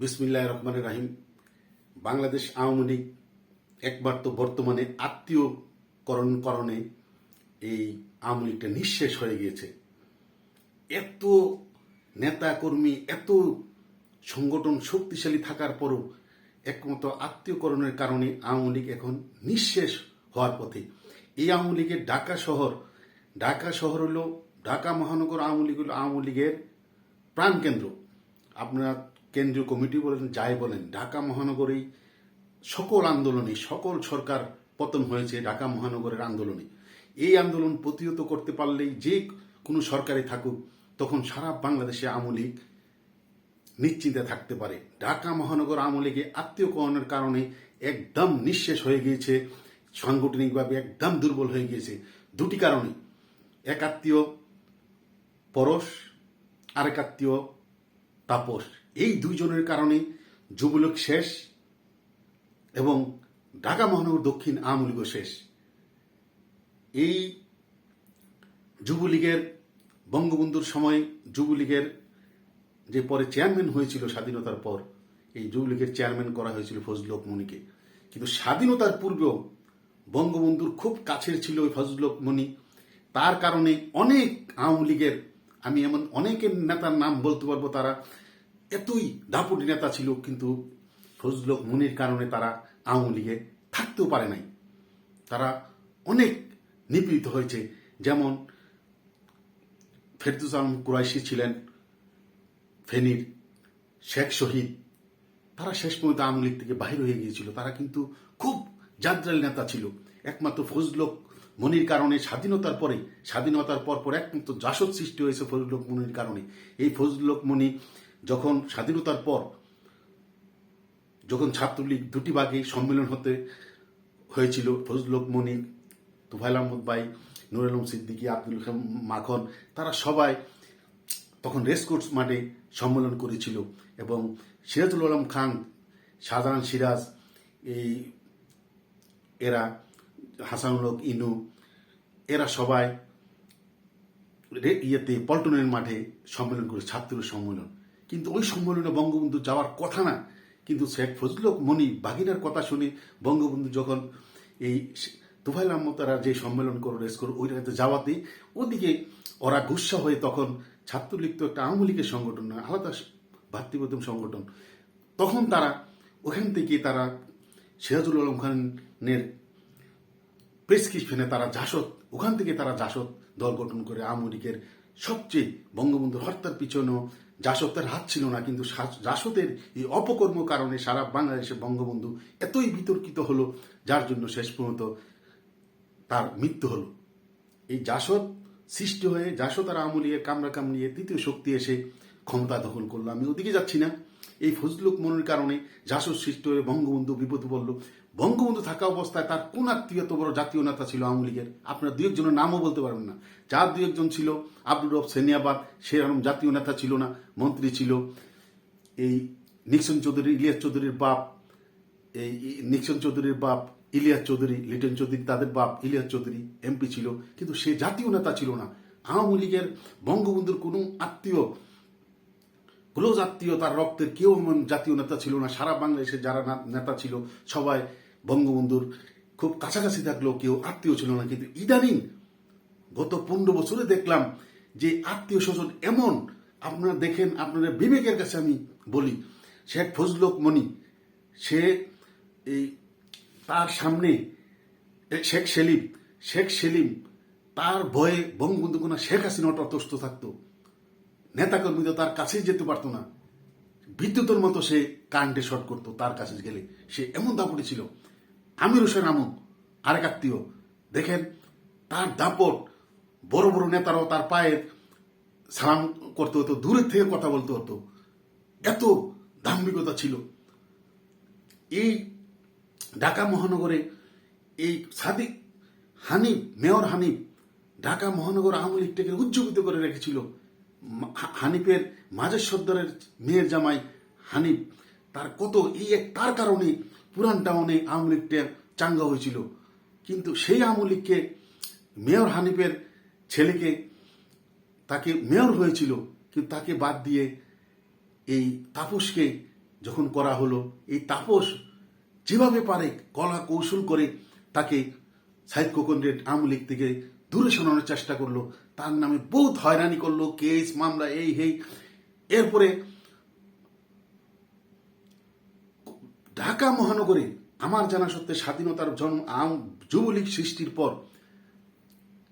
বিসমিল্লাহ রহমান রাহিম। বাংলাদেশ আওয়ামী লীগ একবার তো বর্তমানে আত্মীয়করণ করণে এই আওয়ামী লীগটা নিঃশেষ হয়ে গিয়েছে। এত নেতা কর্মী এত সংগঠন শক্তিশালী থাকার পরও একমাত্র আত্মীয়করণের কারণে আওয়ামী লীগ এখন নিঃশেষ হওয়ার পথে। এই আওয়ামী লীগের ঢাকা শহর ঢাকা শহর হলো ঢাকা মহানগর আওয়ামী লীগ হলো আওয়ামী লীগের প্রাণকেন্দ্র। আপনারা কেন্দ্রীয় কমিটি বলেন, যাই বলেন, ঢাকা মহানগরেই সকল আন্দোলনে সকল সরকার পতন হয়েছে ঢাকা মহানগরের আন্দোলনে। এই আন্দোলন প্রতিহত করতে পারলেই যে কোনো সরকারে থাকুক, তখন সারা বাংলাদেশে আওয়ামী লীগ নিশ্চিন্তে থাকতে পারে। ঢাকা মহানগর আওয়ামী লীগে আত্মীয়করণের কারণে একদম নিঃশেষ হয়ে গিয়েছে, সাংগঠনিকভাবে একদম দুর্বল হয়ে গিয়েছে। দুটি কারণে, এক আত্মীয় পরশ, আরেক আত্মীয় তাপস, এই দুইজনের কারণে যুবলীগ শেষ এবং ঢাকা মহানগর দক্ষিণ আওয়ামী লীগও শেষ। এই যুবলীগের বঙ্গবন্ধুর সময় যুবলীগের যে পরে চেয়ারম্যান হয়েছিল স্বাধীনতার পর, এই যুবলীগের চেয়ারম্যান করা হয়েছিল ফজলুল মনিকে। কিন্তু স্বাধীনতার পূর্বেও বঙ্গবন্ধুর খুব কাছের ছিল ওই ফজলুল হক মনি। তার কারণে অনেক আওয়ামী লীগের আমি এমন অনেকের নেতার নাম বলতে পারব তারা এতই দাপুটি নেতা ছিল, কিন্তু ফজলুল হক মনির কারণে তারা আওয়ামী থাকতেও পারে নাই। তারা অনেক নিপীড়িত হয়েছে। যেমন ফেরদুস আলম কুরাইশি ছিলেন, ফেনীর শেখ শহীদ। তারা শেষ পর্যন্ত আওয়ামী লীগ থেকে বাহির হয়ে গিয়েছিল। তারা কিন্তু খুব জাদ্রাল নেতা ছিল। একমাত্র ফজলক মনির কারণে স্বাধীনতার পরে, স্বাধীনতার পর পর একমাত্র জাসদ সৃষ্টি হয়েছে ফজলক মনির কারণে। এই ফজলক মনি যখন স্বাধীনতার পর, যখন ছাত্রলীগ দুটি ভাগে সম্মেলন হতে হয়েছিল ফজলক মনি, তুফাইল আহমদ ভাই নুর আলম সিদ্দিকী, আব্দুল মাখন, তারা সবাই তখন রেসকোর্স মাঠে সম্মেলন করেছিল এবং সিরাজুল আলম খান শাহজাহান সিরাজ, এই এরা, হাসানুল ইনু এরা সবাই ইয়েতে, পল্টনের মাঠে সম্মেলন করে ছাত্র সম্মেলন। কিন্তু ওই সম্মেলনে বঙ্গবন্ধু যাওয়ার কথা না। কিন্তু শেখ ফজলুল হক মনি বাগিনার কথা শুনে বঙ্গবন্ধু যখন এই তুফাইল আহমদ তারা যে সম্মেলন করো, রেস করো, ওই জায়গাতে যাওয়াতে ওদিকে ওরা গুসা হয়ে তখন ছাত্রলীগ তো একটা আওয়ামী লীগের সংগঠন নয়, আলাদা ভাতৃপ্রতিম সংগঠন। তখন তারা ওখান থেকে তারা সিরাজুল আলম খানের প্রেসক্রিপশনে তারা জাসদ, ওখান থেকে তারা জাসদ দল গঠন করে আওয়ামী লীগের সবচেয়ে বঙ্গবন্ধুর হত্যার পিছনেও জাসদের হাত ছিল না, কিন্তু জাসদের এই অপকর্ম কারণে সারা বাংলাদেশে বঙ্গবন্ধু এতই বিতর্কিত হলো, যার জন্য শেষ পর্যন্ত তার মৃত্যু হলো। এই জাসদ সৃষ্টি হয়ে জাসদ আর আওয়ামী লীগের কামড়া কামড়িয়ে তৃতীয় শক্তি এসে ক্ষমতা দখল করল। আমি ওদিকে যাচ্ছি না। এই ফজলুক মনের কারণে জাসদ সৃষ্ট হয়ে বঙ্গবন্ধু বিপদ বলল বঙ্গবন্ধু থাকা অবস্থায় তার কোন আত্মীয়ত বড় জাতীয় নেতা ছিল আওয়ামী লীগের? আপনার দুই একজনের নামও বলতে পারবেন না। যার দুই একজন ছিল আব্দুর রব সেনিয়াবাদ সেরকম জাতীয় নেতা ছিল না, মন্ত্রী ছিল। এই নিক্সন চৌধুরী, ইলিয়াস চৌধুরীর বাপ, এই নিক্সন চৌধুরীর বাপ, ইলিয়াস চৌধুরী, লিটন চৌধুরী, তাদের বাপ, ইলিয়াস চৌধুরী, এমপি ছিল। কিন্তু সে জাতীয় নেতা ছিল না। আওয়ামী লীগের বঙ্গবন্ধুর কোনো আত্মীয় ক্লোজ আত্মীয় তার রক্তের কেউ এমন জাতীয় নেতা ছিল না। সারা বাংলাদেশে যারা নেতা ছিল, সবাই বঙ্গবন্ধুর খুব কাছাকাছি থাকলেও কেউ আত্মীয় ছিল না। কিন্তু ইদানিং গত পনেরো বছরে দেখলাম যে আত্মীয় স্বজন এমন, আপনারা দেখেন আপনাদের বিবেকের কাছে আমি বলি, শেখ ফজলক মনি, সে এই তার সামনে শেখ সেলিম শেখ সেলিম তার ভয়ে বঙ্গবন্ধু কোনা শেখ হাসিনা ততস্থ থাকতো। নেতাকর্মী তো তার কাছেই যেতে পারতো না। বিদ্যুতের মতো সে কারেন্টে শর্ট করতো তার কাছে গেলে। সে এমন দাপটে ছিল। আমির হোসেন আমু আরেক আত্মীয়, দেখেন তার দাপট, বড় বড় নেতারাও তার পায়ে সালাম করতে হতো, দূরের থেকে কথা বলতে হতো। এত দাম্ভিকতা ছিল। এই ঢাকা মহানগরে এই সাদিক হানিফ, মেয়র হানিফ ঢাকা মহানগর আওয়ামী লীগটাকে উজ্জীবিত করে রেখেছিল। হানিফের মাঝের সর্দারের মেয়ের জামাই হানিফ, তার কত এই এক, তার কারণে পুরান টাউনে আওয়ামী লীগটা চাঙ্গা হয়েছিল। কিন্তু সেই আওয়ামী লীগকে মেয়র হানিফের ছেলেকে তাকে মেয়র হয়েছিল, কিন্তু তাকে বাদ দিয়ে এই তাপসকে যখন করা হলো, এই তাপস যেভাবে পারে কলা কৌশল করে তাকে সাহিত্য কোকন্দ্রের আওয়ামী লীগ থেকে দূরে সরানোর চেষ্টা করল। তার নামে বহুত হয়রানি করল, কেস, মামলা, এই, হেই। এরপরে ঢাকা মহানগরে আমার জানা সত্ত্বে স্বাধীনতার জন্ম, আম- যুবলীগ সৃষ্টির পর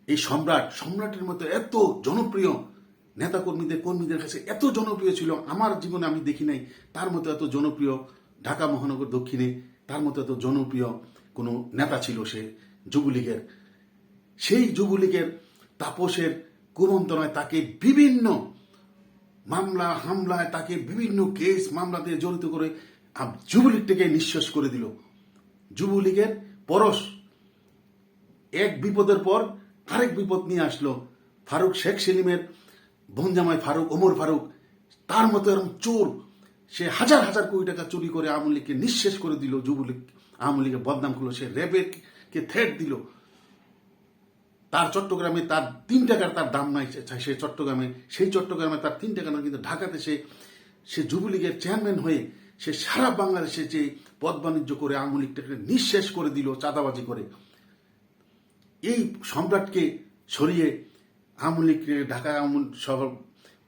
এই সম্রাট, সম্রাটের মতো এত জনপ্রিয় নেতাকর্মীদের, কর্মীদের কাছে এত জনপ্রিয় ছিল, আমার জীবনে আমি দেখি নাই, তার মতো এত জনপ্রিয় ঢাকা মহানগর দক্ষিণে, তার মতো এত জনপ্রিয় কোনো নেতা ছিল সে যুবলীগের। সেই যুবলীগের তাপসের কুমন্ত্রণায় তাকে বিভিন্ন মামলা, হামলায় তাকে বিভিন্ন কেস মামলাতে জড়িত করে যুবলীগটাকে নিঃশ্বাস করে দিল। যুবলীগের পরশ এক বিপদের পর আরেক বিপদ নিয়ে আসলো। ফারুক শেখ সেলিমের বনজামাই ফারুক, ওমর ফারুক, তার মতো এরকম চোর, সে হাজার হাজার কোটি টাকা চুরি করে আওয়ামী লীগকে নিঃশেষ করে দিল। যুবলীগ আওয়ামী লীগের বদনাম করল, সে র্যাবেরকে থ্রেট দিল। তার চট্টগ্রামে তার তিন টাকার তার দাম নাই, সে- চট্টগ্রামে, সেই চট্টগ্রামে তার তিন টাকা না কিন্তু ঢাকাতে সে সে যুবলীগের চেয়ারম্যান হয়ে সে সারা বাংলাদেশে যে পদ বাণিজ্য করে আওয়ামী লীগটাকে নিঃশেষ করে দিল, চাঁদাবাজি করে, এই সম্রাটকে সরিয়ে আওয়ামী লীগকে, ঢাকা আওয়ামী শহর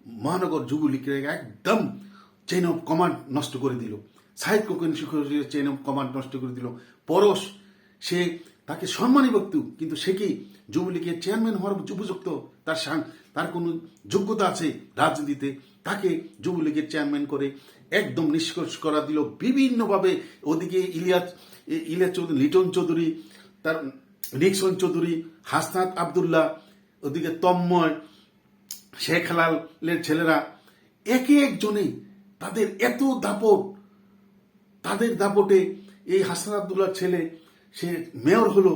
মহানগর যুবলীগকে একদম চেন অফ কমান্ড নষ্ট করে দিল। সাহিদ কোকেন চেইন অফ কমান্ড নষ্ট করে দিল। পরশ সে তাকে সম্মানী বক্তু, কিন্তু সে কি যুবলীগের চেয়ারম্যান হওয়ার উপযুক্ত তার তার কোনো যোগ্যতা আছে রাজনীতিতে, তাকে যুবলীগের চেয়ারম্যান করে একদম নিষ্কর্ষ করা দিল বিভিন্নভাবে। ওদিকে ইলিয়াস ইলিয়াস চৌধুরী, লিটন চৌধুরী, তার নিক্সন চৌধুরী, হাসনাত আবদুল্লাহ, ওদিকে তম্ময় শেখ হেলালের ছেলেরা, একে একজনে তাদের এত দাপট, তাদের দাপটে এই হাসান আবদুল্লাহর ছেলে, সে মেয়র হলো।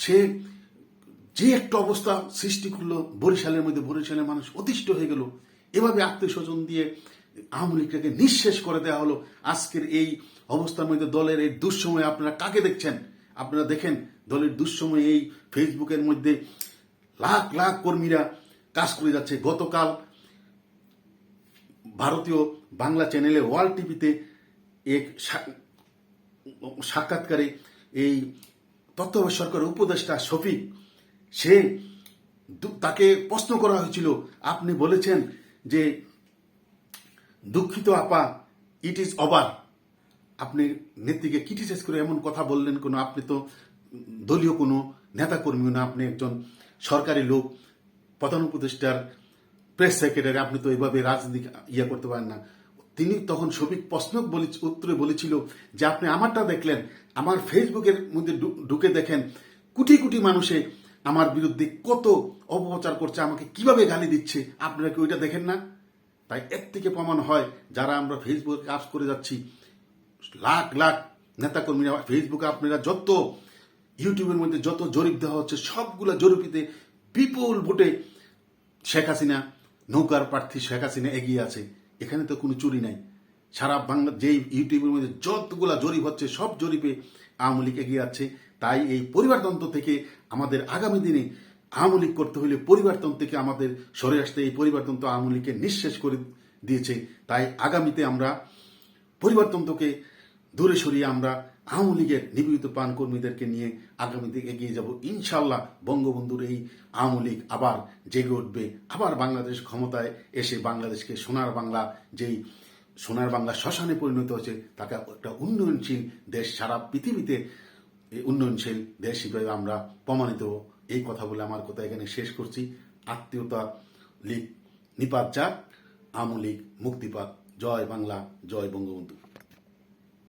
সে যে একটা অবস্থা সৃষ্টি করল, বরিশালের মধ্যে বরিশালের মানুষ অতিষ্ঠ হয়ে গেল। এভাবে আত্মীয় স্বজন দিয়ে আওয়ামী লীগটাকে নিঃশেষ করে দেওয়া হলো। আজকের এই অবস্থার মধ্যে দলের এই দুঃসময়ে আপনারা কাকে দেখছেন? আপনারা দেখেন, দলের দুঃসময়ে এই ফেসবুকের মধ্যে লাখ লাখ কর্মীরা কাজ করে যাচ্ছে। গতকাল ভারতীয় বাংলা চ্যানেলে ওয়ার্ল্ড টিভিতে এক সাক্ষাৎকারে এই তত্ত্বাবধায়ক সরকারের উপদেষ্টা শফিক, সে তাকে প্রশ্ন করা হয়েছিল, আপনি বলেছেন যে দুঃখিত আপা ইট ইজ ওভার আপনি নেত্রীকে ক্রিটিসাইজ করে এমন কথা বললেন কোনো, আপনি তো দলীয় কোনো নেতাকর্মী না, আপনি একজন সরকারি লোক, প্রধান উপদেষ্টার প্রেস সেক্রেটারি আপনি তো এভাবে রাজনীতি ইয়ে করতে পারেন না। তিনি তখন শফিক প্রশ্ন বলে উত্তরে বলেছিল যে আপনি আমারটা দেখলেন, আমার ফেসবুকের মধ্যে ঢুকে দেখেন, কোটি কোটি মানুষে আমার বিরুদ্ধে কত অপপ্রচার করছে, আমাকে কীভাবে গালি দিচ্ছে, আপনারা কি ওইটা দেখেন না? তাই এর থেকে প্রমাণ হয়, যারা আমরা ফেসবুকে কাজ করে যাচ্ছি, লাখ লাখ নেতাকর্মীরা ফেসবুকে আপনারা যত, ইউটিউবের মধ্যে যত জরিপ দেওয়া হচ্ছে, সবগুলো জরিপিতে বিপুল ভোটে শেখ হাসিনা, নৌকার প্রার্থী শেখ হাসিনা এগিয়ে আছে। এখানে তো কোনো চুরি নাই। সারা বাংলা যেই ইউটিউবের মধ্যে যতগুলা জরিপ হচ্ছে, সব জরিপে আওয়ামী লীগ এগিয়ে যাচ্ছে। তাই এই পরিবারতন্ত্র থেকে আমাদের আগামী দিনে আওয়ামী লীগ করতে হলে পরিবারতন্ত্র থেকে আমাদের সরে আসতে এই পরিবারতন্ত্র আওয়ামী লীগকে নিঃশেষ করে দিয়েছে। তাই আগামীতে আমরা পরিবারতন্ত্রকে দূরে সরিয়ে আমরা আওয়ামী লীগের নিবেদিত প্রাণ কর্মীদেরকে নিয়ে আগামী দিকে এগিয়ে যাব। ইনশাল্লাহ বঙ্গবন্ধুর এই আওয়ামী লীগ আবার জেগে উঠবে। আবার বাংলাদেশ ক্ষমতায় এসে বাংলাদেশকে সোনার বাংলা, যেই সোনার বাংলা শ্মশানে পরিণত হয়েছে, তাকে একটা উন্নয়নশীল দেশ সারা পৃথিবীতে উন্নয়নশীল দেশ হিসেবে আমরা প্রমাণিত। এই কথা বলে আমার কথা এখানে শেষ করছি। আত্মীয়তা লীগ নিপাত যাক আওয়ামী লীগ মুক্তিপাত জয় বাংলা, জয় বঙ্গবন্ধু।